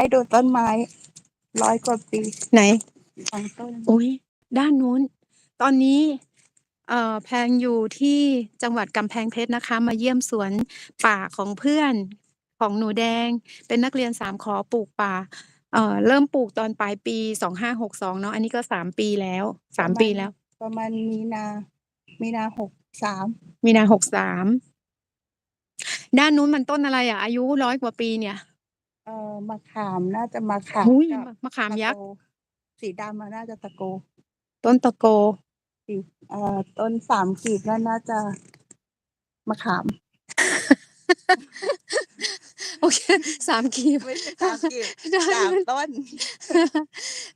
ให้ดูต้นไม้ร้อยกว่าปีไหน สองต้นอุ้ยด้านนู้น ตอนนี้เอ่อแพงอยู่ที่จังหวัดกำแพงเพชรนะคะ มาเยี่ยมสวนป่าของเพื่อนของหนูแดง เป็นนักเรียนสามขอปลูกป่าเอ่อเริ่มปลูกตอนปลายปีสองห้าหกสองเนาะอันนี้ก็สามปีแล้วสามปีแล้ว ประมาณมีนา มีนาหกสามมีนาหกสามด้านนู้นมันต้นอะไรอะ อายุร้อยกว่าปีเนี่ยเอ่อ มะขามน่าจะมะขามหุ้ยกับมะขามยักษ์ ตะโกสีดำมันน่าจะตะโกต้นตะโก สีเอ่อต้นสามกีบนั่นน่าจะมะขาม โอเคสามกีบ ไม่ใช่สามกีบได้ สามต้น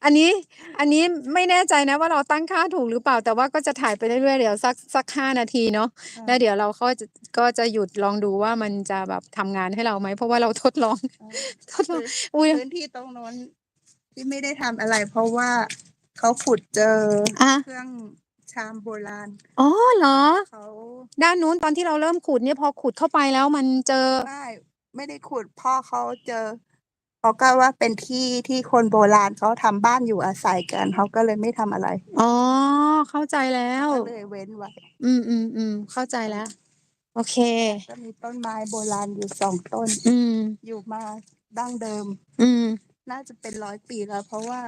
อันนี้อันนี้ไม่แน่ใจนะว่าเราตั้งค่าถูกหรือเปล่า แต่ว่าก็จะถ่ายไปเรื่อยๆเดี๋ยวสักสักห้านาทีเนาะแล้วเดี๋ยวเราก็จะก็จะหยุดลองดูว่ามันจะแบบทำงานให้เราไหมเพราะว่าเราทดลองทดลองอุ้ยพื้นที่ตรงโน้นที่ไม่ได้ทำอะไร เพราะว่าเขาขุดเจออะเครื่องชามโบราณอ๋อเหรอ เขาด้านนู้นตอนที่เราเริ่มขุดเนี่ยพอขุดเข้าไปแล้วมันเจอไม่ ไม่ได้ขุดพ่อเขาเจอเขาก็ว่าเป็นที่ที่คนโบราณเขาทำบ้านอยู่อาศัยกันเขาก็เลยไม่ทำอะไรอ๋อ เข้าใจแล้ว ก็เลยเว้นไว้อืมอืมอืมเข้าใจแล้ว โอเค ก็มีต้นไม้โบราณอยู่สองต้น อืม อยู่มาดั้งเดิม อืม น่าจะเป็นร้อยปีแล้ว เพราะว่า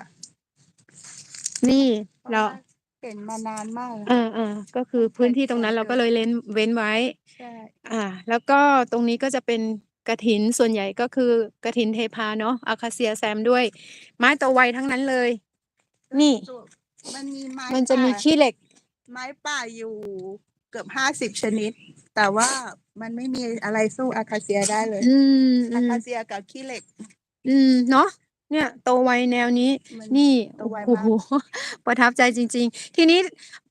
นี่เพราะเราว่าเห็นมานานมากแล้วเออเออก็คือพื้นที่ตรงนั้นเราก็เลยเล่นเว้นไว้ ใช่ อ่า แล้วก็ตรงนี้ก็จะเป็น กระถินส่วนใหญ่ก็คือกระถินเทพาเนาะอาคาเซียแซมด้วย ไม้โตวไวทั้งนั้นเลย นี่ส่วนมันมีไม้มันจะมีป่าขี้เหล็ก ไม้ป่าอยู่เกือบห้าสิบชนิด แต่ว่ามันไม่มีอะไรสู้อาคาเซียได้เลยอืมอือามคาเซียกับขี้เหล็ก อืมเนาะเนี่ยโตวไวแนวนี้ มันนี่โตไวโอ้มากโหประทับใจจริง ๆ ทีนี้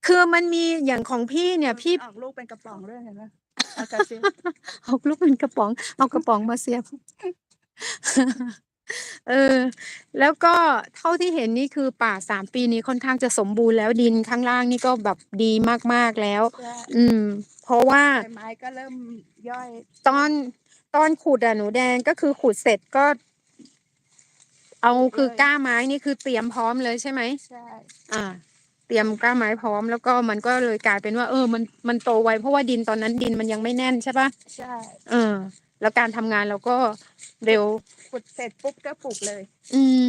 คือมันมีอย่างของพี่เนี่ยพี่ ออกลูกเป็นกระป๋องด้วยเห็นไหม อาคาเซียเอาลูกเป็นกระป๋อง เอากระป๋องมาเสียบ เออ แล้วก็เท่าที่เห็นนี่คือป่าสามปีนี้ค่อนข้างจะสมบูรณ์แล้วดินข้างล่างนี่ก็แบบดีมากๆแล้วใช่อืม เพราะว่า ใบไม้ก็เริ่มย่อยตอนตอนขุดอะหนูแดงก็คือขุดเสร็จก็ เอาคือก้าไม้นี่คือเตรียมพร้อมเลยใช่ไหม ใช่ อ่า เตรียมก้าไม้พร้อมแล้วก็มันก็เลยกลายเป็นว่าเออมันมันโตไวเพราะว่าดินตอนนั้นดินมันยังไม่แน่นใช่ปะใช่เออ แล้วการทำงานเราก็เร็ว ขุดเสร็จปุ๊บก็ปลูกเลยอืม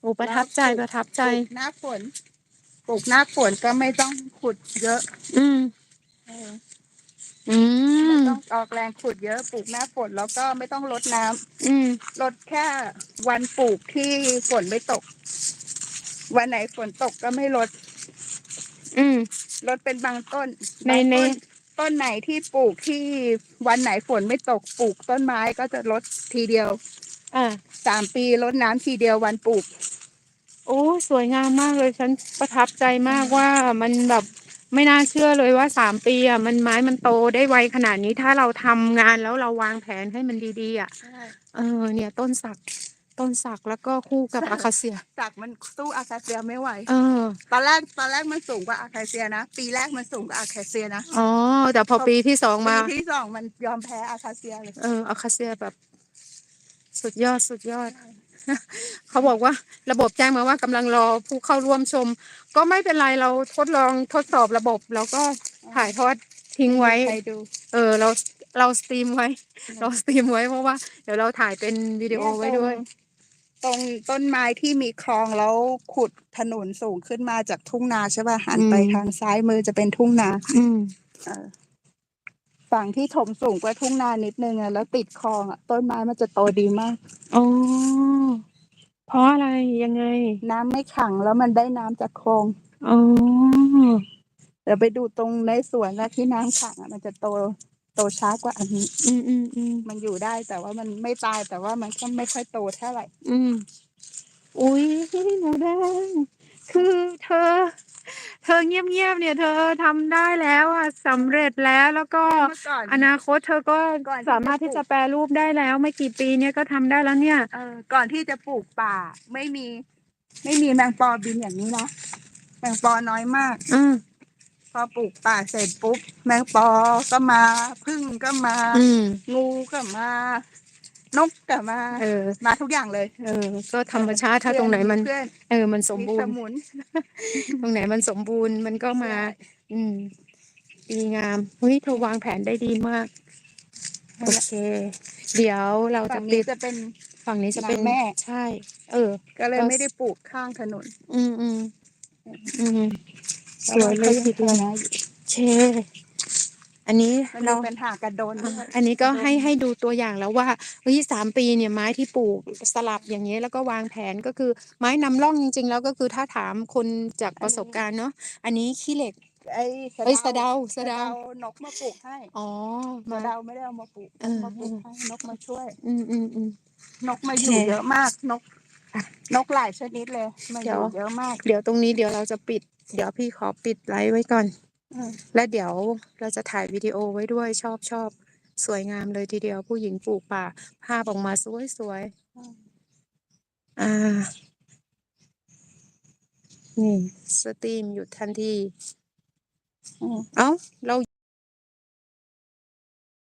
โอ้ประทับใจแล้วปลูกประทับใจ ปลูกหน้าฝนปลูกหน้าฝนก็ไม่ต้องขุดเยอะอืม เอออืไม่มต้องออกแรงขุดเยอะปลูกหน้าฝนแล้วก็ไม่ต้องรดน้ำอืมลดแค่วันปลูกที่ฝนไม่ตก วันไหนฝนตกก็ไม่ลด อืม ลดเป็นบางต้นในบางในต้นต้นไหนที่ปลูกที่วันไหนฝนไม่ตกปลูกต้นไม้ก็จะลดทีเดียวอ่าสามปีลดน้ำทีเดียววันปลูก โอ้สวยงามมากเลยฉันประทับใจมากว่ามันแบบไม่น่าเชื่อเลยว่าสามปีอะมันไม้มันโตได้ไวขนาดนี้ถ้าเราทำงานแล้วเราวางแผนให้มันดีๆอะ เออเนี่ยต้นสัก ต้นสักแล้วก็คู่กับอาคาเซีย จากมันสู้อาคาเซียไม่ไหว เออ ตอนแรกตอนแรกมันสูงกว่าอาคาเซียนะ ปีแรกมันสูงกว่าอาคาเซียนะ อ๋อ แต่พอปีที่สองปีมาที่สองมันยอมแพ้อาคาเซียเลย เอออาคาเซียแบบ สุดยอดสุดยอด เขาบอกว่าระบบแจ้งมาว่ากำลังรอผู้เข้าร่วมชม ก็ไม่เป็นไรเราทดลองทดสอบระบบ แล้วก็ถ่ายทอดทิ้งไว้ ใครดูเออ เราเราสตรีมไว้ เราสตรีมไว้เพราะว่า เดี๋ยวเราถ่ายเป็นวิดีโอไว้ด้วย ตรงต้นไม้ที่มีคลองแล้วขุดถนนสูงขึ้นมาจากทุ่งนาใช่ป่ะหันไปอืมทางซ้ายมือจะเป็นทุ่งนาอืมเออฝั่งที่ถมสูงกว่าทุ่งนานิดนึงอะแล้วติดคลองอะต้นไม้มันจะโตดีมาก อ๋อเพราะอะไรยังไงน้ำไม่ขังแล้วมันได้น้ำจากคลองอ๋อเดี๋ยวไปดูตรงในสวนนะที่น้ำขังอะมันจะโต โตช้ากว่าอันนี้ อืมอืมอืมมันอยู่ได้แต่ว่ามันไม่ตายแต่ว่ามันก็ไม่ค่อยโตเท่าไหร่ อืมอุ้ยหนูแดงคือเธอ เธอเงียบๆเนี่ย เธอทำได้แล้วอะสำเร็จแล้วแล้วก็ เมื่อก่อน อนาคตเธอก็ก่อนที่สามารถจะปลูกที่จะแปรรูปได้แล้ว ไม่กี่ปีเนี่ยก็ทำได้แล้วเนี่ย เออก่อนที่จะปลูกป่า ไม่มี ไม่มีแมงปอบินอย่างนี้นะแมงปอน้อยมาก อืมพ อปลูกป่าเสร็จปุ๊บ แมงปอก็มาพึ่งก็มา อืม งูก็มา นกกลับมา เออ มาทุกอย่างเลยเออ ก็ธรรมชาติถ้าตรงไหนมัน เพื่อนเออ มันสมมีบูสรณ์ มุน ตรงไหนมันสมบูรณ์มันก็มา ใช่ อืม ดีงามเฮ้ยเธอวางแผนได้ดีมาก โอเค เดี๋ยวเราจะฝั่งปินี้ดจะเป็น ฝั่งนี้จะเป็นร้านแม่ ใช่ เออ ก็เลยเรา ไม่ได้ปลูกข้างถนน อืมอืมอืม สวยเลยทีเดียวนะเช อันนี้มันเรามีปัญหากระโดนด้วยอันนี้ก็ให้ให้ดูตัวอย่างแล้วว่าเฮ้ยสามปีเนี่ยไม้ที่ปลูกสลับอย่างเงี้ยแล้วก็วางแผนก็คือไม้นำร่องจริง ๆ แล้วก็คือถ้าถามคนจากประสบการณ์เนาะอันนี้ขี้เหล็กไอ้เอ้ยสะเดาสะสะเดาเดานกมาปลูกให้อ๋อสะมา เดาไม่ได้เอามาปลูกเออ มาปลูกให้นกมาช่วย อืมอืมอืม นกมาโออเคยู่เยอะมากนก อะนกหลายชนิดเลยมาอเดี๋ยว ยู่เยอะมาก เดี๋ยวตรงนี้เดี๋ยวเราจะปิด เดี๋ยวพี่ขอปิดไลฟ์ไว้ก่อนอืมและเดี๋ยวเราจะถ่ายวิดีโอไว้ด้วยชอบชอบสวยงามเลยทีเดียวผู้หญิงปลูกป่า ภาพออกมาสวยสวยๆอ่า นี่ สตรีมหยุดทันทีอืมเอ้า เรา